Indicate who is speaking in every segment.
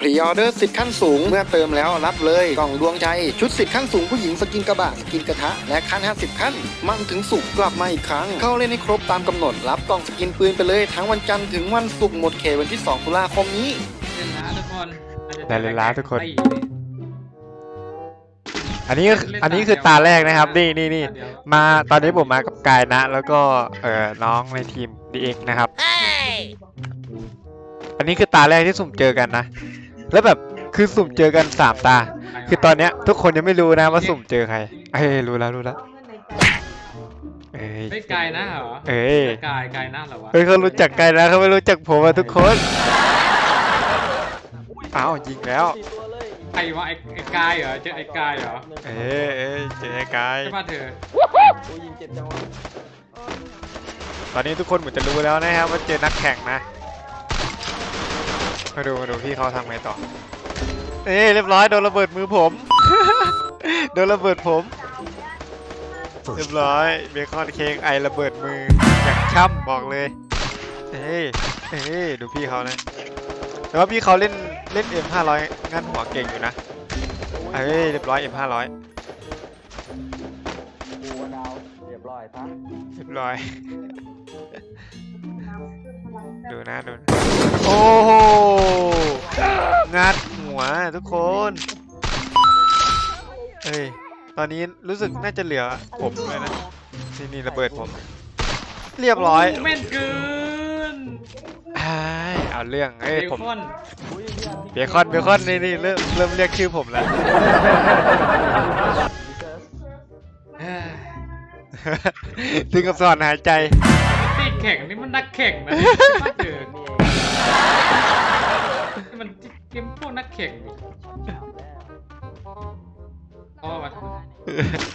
Speaker 1: พรีออเดอร์สิทธิ์ขั้นสูงเมื่อเติมแล้วรับเลยกล่องดวงใจ ชุดสิทธิ์ขั้นสูงผู้หญิงสกินกระบะสกินกระทะ และขั้น 50 ขั้น มันถึงสุกร์กลับมาอีกครั้ง เข้าเล่นให้ครบตามกำหนด รับกล่องสกินปืนไปเลย ทั้งวันจันทร์ถึงวันศุกร์หมดเขตวันที่ 2 ตุลาคมนี้
Speaker 2: เล่นล้าทุกคนอาจจะ
Speaker 3: ได้เล่นล้าทุกคน
Speaker 2: ตี
Speaker 3: อันนี้ก็อันนี้คือตาแรกนะครับ นี่นี่นี่
Speaker 2: เดี๋ยว
Speaker 3: มาตอนนี้ผมมากับกายนะ แล้วก็เอ่อน้องในทีม DX นะครับ อันนี้คือตาแรกที่สุ่มเจอกันนะ แล้วแบบคือสุ่มเจอกันสามตา คือตอนเนี้ย ทุกคนยังไม่รู้นะว่าสุ่มเจอใคร เอ้ยรู้แล้วรู้แล้วเอ้ย
Speaker 2: ไม่ไกลนะเหรอ
Speaker 3: เอ้ย
Speaker 2: ไกลไกลนะเหรอวะ
Speaker 3: เฮ้ยเขารู้จักกายนะเขาไม่รู้จักผมอะทุกคนอ้าวยิงแล้ว
Speaker 2: ไอ้วะไอ้ไอ้กายเหรอเจอไอ้กายเหรอ
Speaker 3: เอ้ยเอ้ยเจอกาย
Speaker 2: ใช่ป่ะเธอ
Speaker 3: ตอนนี้ทุกคนเหมือนจะรู้แล้วนะครับว่าเจอนักแข่งนะ มาดูมาดูพี่เขาทำไงต่อเอ้ยเรียบร้อยโดนระเบิดมือผม โดนระเบิดผม เรียบร้อยเบคอนเค้กไอระเบิดมืออย่างช่ำบอกเลยเอ้ยเอ้ยดูพี่เขานะแต่ว่าพี่เขาเล่นเล่น M500 งั้นหัวเก่งอยู่นะเอ้ยเรียบร้อย M500
Speaker 4: กูว่าดาวเรียบร้อยซะ
Speaker 3: เรียบร้อยดูนะดูนะโอ้โห งัดหัวทุกคนเอ้ยตอนนี้รู้สึกน่าจะเหลือผมเลยนะนี่นี่ระเบิดผม เรียบร้อย
Speaker 2: แม่นเกิน
Speaker 3: อ้ายเอาเรื่อง
Speaker 2: เบ
Speaker 3: เอ้ยผม
Speaker 2: คอน
Speaker 4: อุ้ยเพื่อน
Speaker 3: เบคอนเบคอนนี่นี่เริ่มเริ่มเรียกชื่อผมแล้ว
Speaker 4: พี่เซิร์ฟ
Speaker 2: เอ้ย
Speaker 3: ถึงกับสอนหายใจ
Speaker 2: ตีแข่งนี่มันนักแข่งนะ เกมพวกนักแข่งนี่อ๋อมา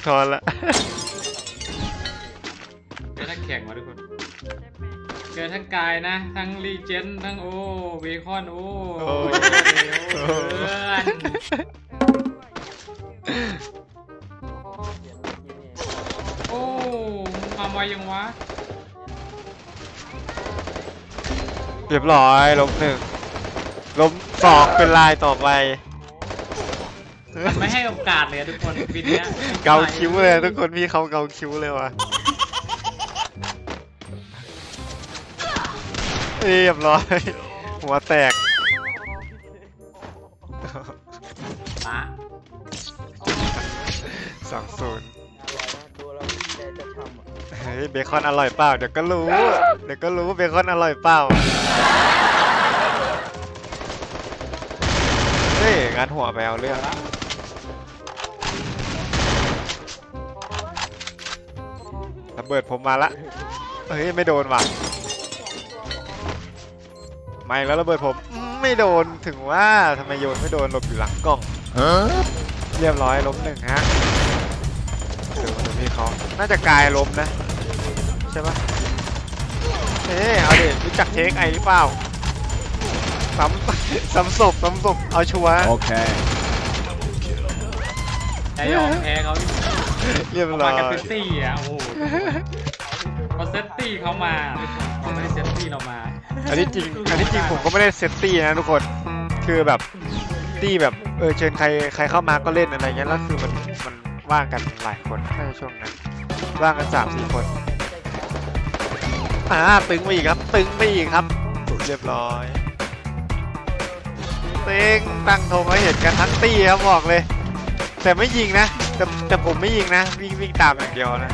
Speaker 3: ทอนละ
Speaker 2: เจอนักแข่งมาทุกคนเจอทั้งกายนะ ทั้งรีเจนทั้งโอ้เบคอนโอ้
Speaker 3: โอ้
Speaker 2: โอ้เพื่อนโอ้มาไวยังวะ
Speaker 3: เรียบร้อยล้มหนึ่ง ล้มสองเป็นลายต่อไป
Speaker 2: ไม่ให้โอกาสเลยอะทุกคนบินเนี้ย
Speaker 3: เกาคิ้วเลยทุกคนพี่เขาเกาคิ้วเลยว่ะเรียบร้อย หัวแตก
Speaker 2: ปะ
Speaker 3: สองศูนย์
Speaker 4: ดูแล้วแกจะช้ำอะ
Speaker 3: เฮ้ยเบคอนอร่อยเปล่า เดี๋ยวก็รู้ เดี๋ยวก็รู้เบคอนอร่อยเปล่า งานหัวไปเอาเรื่องระเบิดผมมาละเฮ้ยไม่โดนว่ะไม่แล้วระเบิดผมไม่โดนถึงว่าทำไมโยนไม่โดนหลบอยู่หลังกล้องเรียบร้อยล้มหนึ่งฮะเดูดูพี่เขาน่าจะกายล้มนะใช่ปะเอ๊เอาดิรู้จักเทคไอหรือเปล่า ซ้ำซ้ำศพซ้ำศพเอาชัวร์
Speaker 5: Okay.
Speaker 2: แต่ยอมแพ้เขา
Speaker 3: เรียบร้
Speaker 2: มา
Speaker 3: อย
Speaker 2: กันเป็นตี้อะโอ้โหพอเซตตี้เขามาเขาไม่ได้เซตตี้เรามา
Speaker 3: อันนี้จริงอันนี้จริงผมก็ไม่ได้เซตตี้นะทุกคนคือแบบตี้แบบเออเชิญใครใครเข้ามาก็เล่นอะไรเงี้ยแล้วคือมันมันว่างกันหลายคนน่าจะช่วงนั้นว่างกันสามสี่คนอ่าตึงไปอีกครับ ตึงไปอีกครับเรียบร้อย เต็งตั้งธงไว้เห็นกันทั้งตีครับบอกเลย แต่ไม่ยิงนะ แต่แต่ผมไม่ยิงนะ วิ่งวิ่งตามอย่างเดียวนะ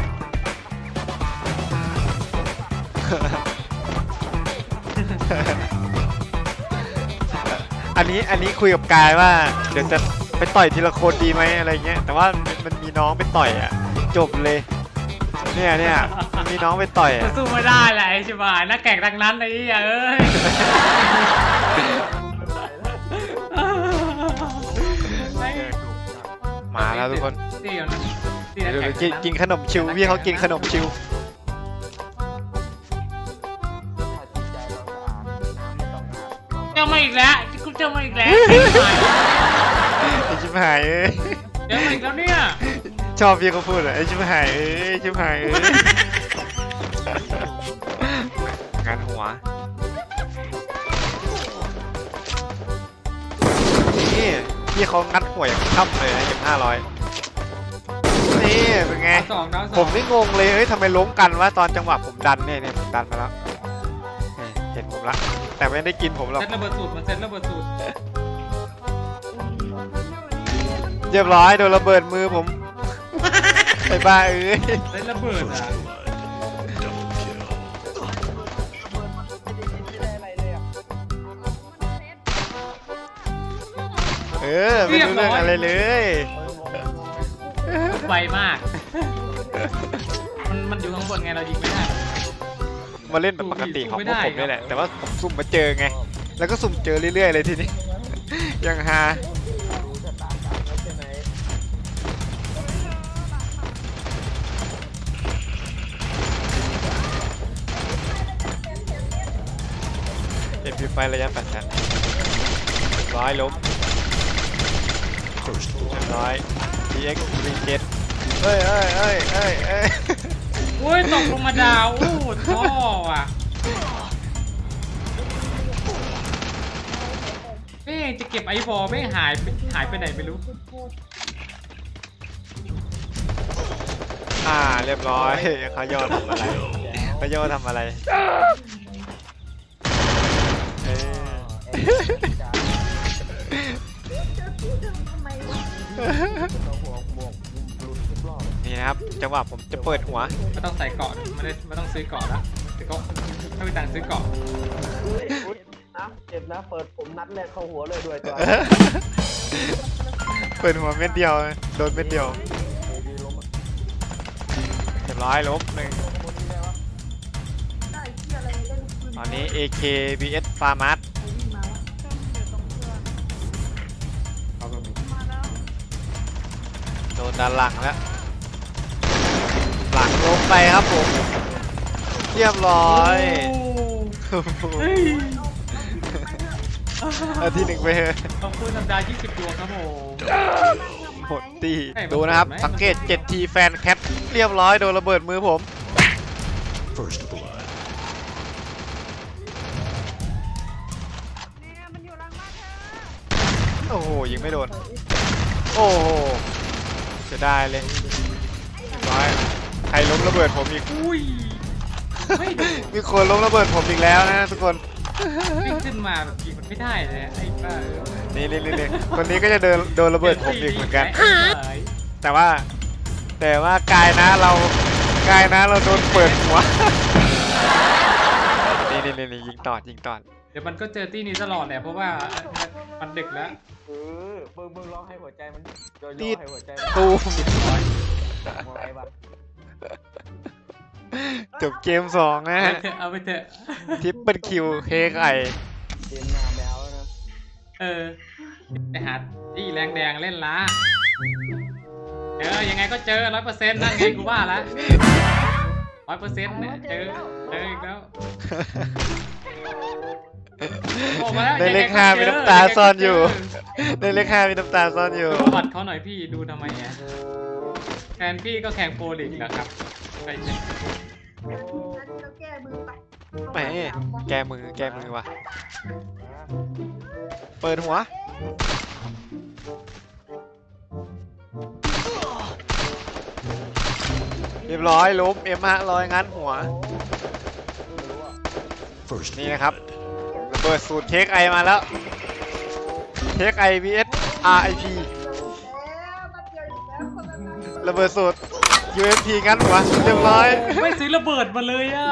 Speaker 3: อันนี้อันนี้คุยกับกายว่า เดี๋ยวจะไปต่อยทีละคนดีไหมอะไรเงี้ยแต่ว่ามันมันมีน้องไปต่อยอะ จบเลย เนี่ยเนี่ยมันมีน้องไปต่อยอะ
Speaker 2: สู้ไม่ได้แหละไอ้ชิบหายนักแข่งดังนั้นไอ้เหี้ยเอ้ย
Speaker 3: มาแล้วทุกคน
Speaker 2: ตี้เอานะตี้นัก
Speaker 3: เดี๋ยว
Speaker 2: แข่ง
Speaker 3: กินกินขนมชิวพี่เขากินขนมชิว
Speaker 4: ถ้าจิตใจเราสะอาดน้ำไม่ต้องอาบ
Speaker 2: เจอมาอีกแล้วกูเจอมาอีกแล้ว
Speaker 3: ไอชิบหายเอ้ย
Speaker 2: เจอมาอีกแล้วเนี่ย
Speaker 3: ชอบพี่เขาพูดอะไอชิบหายเอ้ยไอ้ชิบหายเอ้ยงานหัวพี่เขางัด หัวอย่างช่ำเลยนะเก็บห้าร้อยนี่เป็นไง
Speaker 2: ดาวสองดาวสอง
Speaker 3: ผมนี่งงเลยเฮ้ยทำไมล้มกันวะตอนจังหวะผมดันเนี่ยเนี่ยผมดันมาแล้วนี่เห็นผมละ แต่ไม่ได้กินผมหรอก
Speaker 2: เซตระเบิดสูตรมันเซตระเบิดสูตร
Speaker 3: เรียบร้อยโดนระเบิดมือผม ไอ้บ้าเอ้ย
Speaker 2: เซตระเบิดอะ
Speaker 3: ออไม่รู้เรื่องอะไรเลย
Speaker 2: ไวมาก มันมันอยู่ข้างบนไงเรายิงไม่ได้
Speaker 3: มาเล่นแบบปกติของพวกผมนี่แหละ แต่ว่าผมสุ่มมาเจอไง แล้วก็สุ่มเจอเรื่อยๆเลยทีนี้ ยังฮา
Speaker 4: รู้ชะตากรรมแล้วใช่ไหม
Speaker 3: เอ็นพีไฟระยะแปดชั้นร้อยล้ม เรียบร้อย DX รีเจ็ตเฮ้ยเฮ้ยเฮ้ยเฮ้ยเฮ้ย
Speaker 2: โอ้ยตกลงมาดาวโอ้ท่อว่ะเอ๊ะจะเก็บไอวอลไม่หายไปหายไปไหนไม่รู้
Speaker 3: อ่าเรียบร้อยเขาย่อทำอะไรเขาย่อทำอะไรเอ
Speaker 4: อ นจ้าต้องหัวบวกหลุดทุกรอบ
Speaker 3: นี่นะครับจังหวะผมจะเปิดหัว
Speaker 2: ไม่ต้องใส่เกาะไม่ได้ไม่ต้องซื้อเกาะแล้วซื้อเกาะไม่มีตังค์ซื้อเกาะ
Speaker 4: เฮ้ยนะเจ็บนะเปิดผมนัดแรกเข้าหัวเลยด้วยตัว
Speaker 3: เปิดหัวเม็ดเดียวโดนเม็ดเดียว
Speaker 4: ดีล้มอะ
Speaker 3: เรียบร้อยล้มหนึ่ง
Speaker 4: บนนี้ได้วะ
Speaker 3: ตอนนี้ AK vs Farmart
Speaker 2: เขา
Speaker 3: นด้านหลังแล้ว หลังล้มไปครับผม เรียบร้อย
Speaker 2: เฮ้ย
Speaker 3: เอาที่หนึ่งไปเถอะ
Speaker 2: ขอบคุณสัปดาห์20ดวงครับผม
Speaker 3: หมดตี
Speaker 2: เอ้ยมัน
Speaker 3: ดูนะครับ
Speaker 2: ไหม
Speaker 3: สังเกต 7T แฟนแคทเรียบร้อยโดนระเบิดมือผม
Speaker 5: First blood.
Speaker 3: โอ้โหยิงไม่โดน โอ้โห เสียดายเลยเรียบร้อยใครล้มระเบิดผมอีก
Speaker 2: อุ้ยไม่โดน
Speaker 3: มีคนล้มระเบิดผมอีกแล้วนะทุกคน
Speaker 2: วิ่งขึ้นมาแบบยิงมันไม่ได้เลยไอ้บ้าเอ้ย
Speaker 3: นี่นี่นี่นี่คนนี้ก็จะเดินโดนระเบิดผมอีกเหมือนกัน
Speaker 2: ไอ้เอ้ย
Speaker 3: แต่ว่า แต่ว่ากายนะเรากายนะเราโดนเปิดหัว นี่นี่นี่นี่ยิงตอดยิงตอด
Speaker 2: เดี๋ยวมันก็เจอที่นี้ตลอดแหละเพราะว่ามันดึกแล้ว
Speaker 4: เออมึงมึงร้องให้หัวใจมันโยโย่
Speaker 3: ตีด
Speaker 4: ให้หัวใจ
Speaker 3: ตูม
Speaker 4: มองไงบ้าง
Speaker 3: จบเกมสองนะ
Speaker 2: เอา
Speaker 3: ฮะ
Speaker 2: ไปเถอะเอาไปเถอะ
Speaker 3: ทิปเปิลคิวเค้กไอ
Speaker 4: เกมหน้าไม่เอาแล้วนะ
Speaker 2: เออไปหาที่แรงแดงเล่นละเจอยังไงก็เจอร้อยเปอร์เซ็นต์นั่นไงกูว่าละร้อยเปอร์เซ็นต์เนี่ยเจอเจออีกแล้ว โอ้มาแล้ว
Speaker 3: ในเลข
Speaker 2: ยังไงก็
Speaker 3: ห้า
Speaker 2: จ
Speaker 3: มีน้ำตาซ่อนอยู่ ในเลขห้ามีน้ำตาซ่อนอยู่
Speaker 2: ดูประวัติเขาหน่อยพี่ดูทำไมอะแฟนพี่ก็แข่งโปรลีกเหรอครับไปเช็ค
Speaker 3: แหมแกมือแกมือว่ะเปิดหัว เรียบร้อยล้มเอ็มฮะร้อยงัดหัว
Speaker 5: First
Speaker 3: นี่นะครับระ เบิดสูตรเทคไอมาแล้วเทคไอ vs RIP ระเบิดสูตร USP งัดหัวเรียบร้อย
Speaker 2: ไม่ซื้อระเบิดมาเลยอะ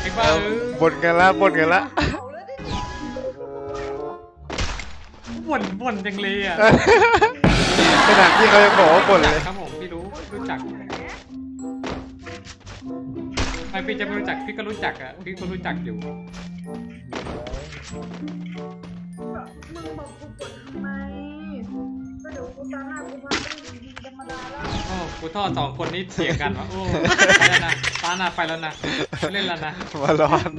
Speaker 2: ไอ้บ้าเอ้ย
Speaker 3: บ่นกันละบ่นกันละ
Speaker 2: บ่นบ่นจังเลยอะ
Speaker 3: ขนาดที่เขายังบอกว่าบ่นเลย
Speaker 2: ครับผมพี่รู้รู้จักไม่พี่จะไม่รู้จักพี่ก็รู้จักอะพี่ก็รู้จักอยู่
Speaker 6: มึงบอกกูกดทำไมก็เดี๋ยวกูตามหน้ากูมาไม่ได้ยิงธรรมดาแล้ว
Speaker 2: โอ้กูทอดสองคนนี้เถียงกันวะโอ้ไปแล้วนะตาหน้าไปแล้วนะเล่นแล้วนะ
Speaker 3: หัวร้อน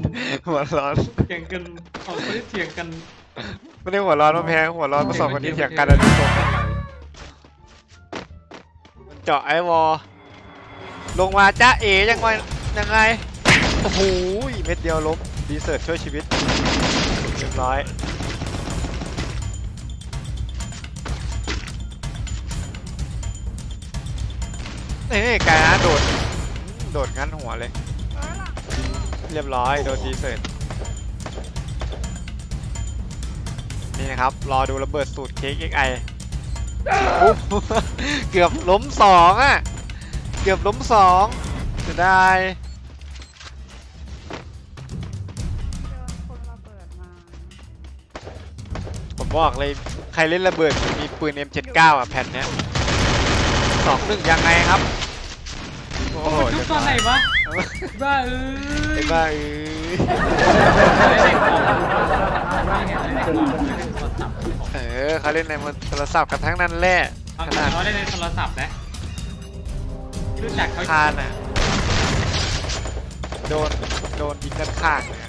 Speaker 3: หัวร้อน
Speaker 2: เถียงกันสองคนนี้เถียงกัน
Speaker 3: ไม่ได้หัวร้อนมาแพ้หัวร้อนมาสองคนนี้เถียงกันนะทุกคนมันเจาะไอวอลลงมาจ้าเอ๋ยังไงยังไงโอ้โหเม็ดเดียวล้ม ดีเซิร์ชช่วยชีวิตเรียบร้อยนี่กายนะโดด โดดงั้นหัวเลย เรียบร้อย โดนดีเซิร์ชนี่นะครับ รอดูระเบิดสูตรเค้กเอ็กไอเกือบล้มสองอะ เกือบล้มสองจะได้ ผมบอกเลยใครเล่นระเบิดมีปืน M79 อะแผ่นเนี้ยสองหนึ่งยังไงครับ โอ้โห
Speaker 2: มันทุบตอนไหนวะบ้าเอ้
Speaker 3: ไอ้
Speaker 2: ย
Speaker 3: บ้าเอ้ยเออเขาเล่นในมือโทรศัพท์กันทั้งนั้นแหละ
Speaker 2: เอา
Speaker 3: ขนาด
Speaker 2: เขาได้ในโทรศัพท์นะรู้จักเขา
Speaker 3: คานอะ โดน โดนยิงด้านข้างเลย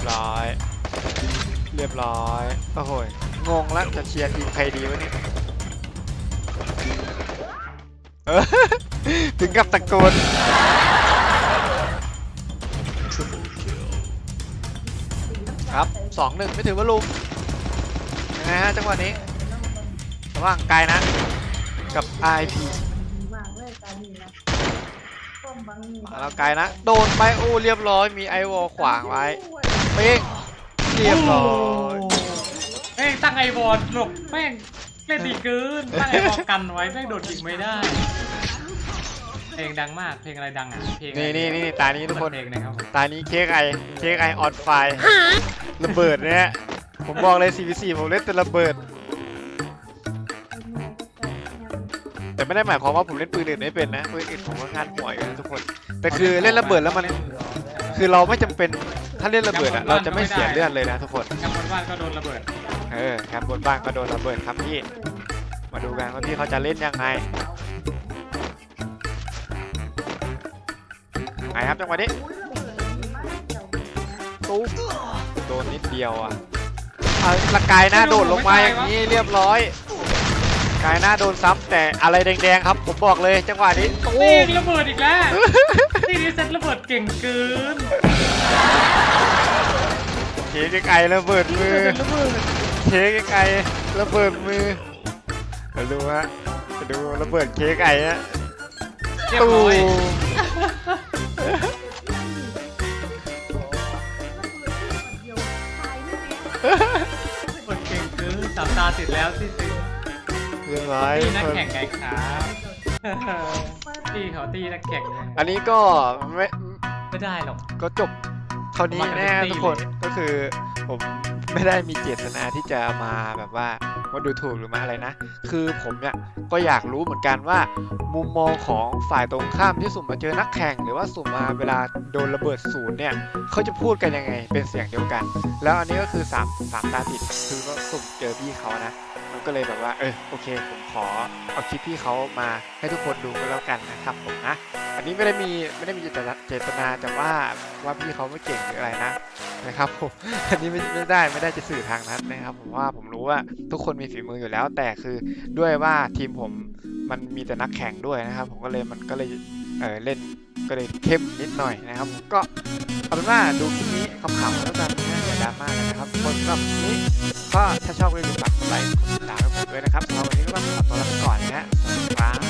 Speaker 3: รียบร้อย เรียบร้อย โอ้โหงงแล้วจะเชียร์ทีมใครดีวะเนี่ยเออถึงกับตะโกนครับสองหนึ่งไม่ถือว่าลุมยังไงฮะจังหวะนี้ระหว่างไกลนะ กับ IP
Speaker 6: มากเลยตอพีมา
Speaker 3: แล้วไกลนะ โดนไปโอ้เรียบร้อยมีไอวอลขวางไว้ เป้งเรียบร้อย
Speaker 2: แม่งตั้งไอบอลหลบแม่งเล่นดีเกินตั้งไอบอลกันไว้แม่งโดดยิงไม่ได้ เพลงดังมากเพลงอะไรดังอะเพลงอะไร
Speaker 3: นี่นี่นี่ตานี้ทุกคน
Speaker 2: เพลงนะครับผม
Speaker 3: ตานี้เค้กไอเค้กไอออนไฟระเบิดเนี่ยผมบอกเลย CVC ผมเล่นแต่ระเบิด แต่ไม่ได้หมายความว่าผมเล่นปืนอื่นไม่เป็นนะปืนอื่นผมก็งานหัวอยู่นะทุกคน แต่คือเล่นระเบิดแล้วมันคือเราไม่จำเป็น ถ้าเล่นระเบิดอะเราจะไม่เสียเลือดเลยนะทุกคน
Speaker 2: แคมป์บนบ้านก็โดนระเบิด
Speaker 3: เออแคมป์บนบ้านก็โดนระเบิดครับพี่ มาดูกันว่าพี่เขาจะเล่นยังไงไงครับจังหวะนี้ตุ๊บโดนนิดเดียวอะเอาละกายหน้าโดดลงมาอย่างนี้เรียบร้อยกายหน้าโดนซ้ำแต่อะไรแดงๆครับ ผมบอกเลยจังหวะนี้ตู้
Speaker 2: นี่
Speaker 3: ม
Speaker 2: ระเบิดอีกแล้ว ที่นี่เซตระเบิดเก่งเกิน
Speaker 3: เค้กไอระเบิดมือ
Speaker 2: ระเบิด
Speaker 3: เค้กไอระเบิดมือมาดูฮะมาดูระเบิดเค้กไอฮะ
Speaker 2: เรียบร้อยระเบิดเก่งเกินสามตาติดแล้วที่ตึง
Speaker 3: เรียบร้อย
Speaker 2: ตีนักแข่งไงครับ ตีเขาตีนักแข่งไง
Speaker 3: อันนี้ก็ไม่
Speaker 2: ไม่ได้หรอก
Speaker 3: ก็จบเท่านี้
Speaker 2: มากันเป็น
Speaker 3: แน่
Speaker 2: ตี
Speaker 3: ทุกคน
Speaker 2: เลย
Speaker 3: ก็คือผมไม่ได้มีเจตนาที่จะมาแบบว่ามาดูถูกหรือมาอะไรนะ คือผมเนี่ยก็อยากรู้เหมือนกันว่า มุมมองของฝ่ายตรงข้ามที่สุ่มมาเจอนักแข่ง หรือว่าสุ่มมาเวลาโดนระเบิดศูนย์เนี่ยเขาจะพูดกันยังไงเป็นเสียงเดียวกัน แล้วอันนี้ก็คือสามสามตาติดคือก็สุ่มเจอพี่เขานะ มันก็เลยแบบว่าเออโอเค ผมขอเอาคลิปพี่เขามาให้ทุกคนดูก็แล้วกันนะครับผมนะ อันนี้ไม่ได้มีไม่ได้มีเจตนาจตนาจะว่าว่าพี่เขาไม่เก่งหรืออะไรนะนะครับผมอันนี้ไม่ไม่ได้ไม่ได้จะสื่อทางนั้นนะครับ ผมว่าผมรู้ว่าทุกคนมีฝีมืออยู่แล้ว แต่คือด้วยว่าทีมผมมันมีแต่นักแข่งด้วยนะครับ ผมก็เลยมันก็เลยเออเล่นก็เลยเข้มนิดหน่อยนะครับ ผมก็เอาเป็นว่าดูคลิปนี้ขำๆแล้วกันนะอย่า ดราม่ากันนะครับคนสำหรับนี้ก็ถ้าชอบก็อย่าลืมฝากกดไลค์กดติดตามให้ผมด้วยนะครับสำหรับวันนี้ก็ต้องขอตัวลาไปก่อนนะฮะสวัสดีครับ